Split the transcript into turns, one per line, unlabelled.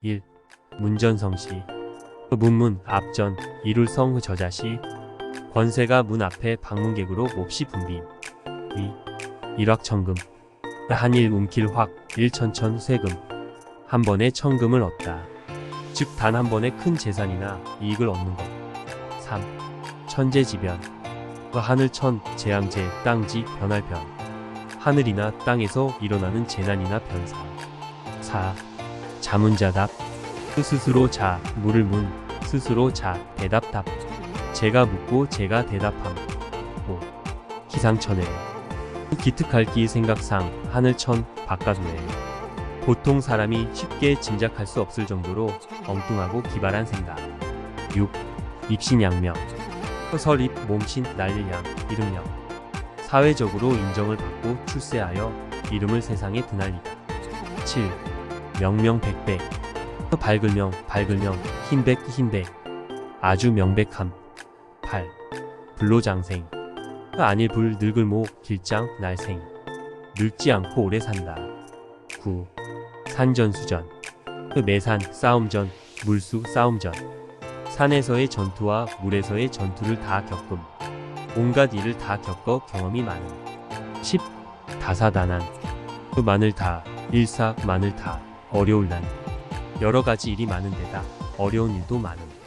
1. 문전성시. 그 문문 앞전 이룰성 저자시. 권세가 문 앞에 방문객으로 몹시 붐빔 2. 일확천금. 한일 움킬 확 일천천 쇠금. 한 번에 천금을 얻다. 즉 단 한 번에 큰 재산이나 이익을 얻는 것. 3. 천재지변. 그 하늘천 재앙재 땅지 변할변. 하늘이나 땅에서 일어나는 재난이나 변사. 4. 자문자답 그 스스로 자 물을 문. 스스로 자 대답 답. 제가 묻고 제가 대답함. 5. 기상천외. 기특할 기 생각상 하늘천 바깥외 보통 사람이 쉽게 짐작할 수 없을 정도로 엉뚱하고 기발한 생각. 6. 입신양명. 설입 몸신 난리양 이름명 사회적으로 인정을 받고 출세하여 이름을 세상에 드날리다. 7. 명명백백. 밝을명 밝을명 흰백 흰백. 아주 명백함. 8. 불로장생. 아닐 불 늙을모 길장 날생. 늙지 않고 오래 산다. 9. 산전수전. 그 매산 싸움전 물수 싸움전. 산에서의 전투와 물에서의 전투를 다 겪음. 온갖 일을 다 겪어 경험이 많음. 10. 다사다난. 그 많을 다. 일사 많을 다 어려울 난 여러 가지 일이 많은 데다 어려운 일도 많음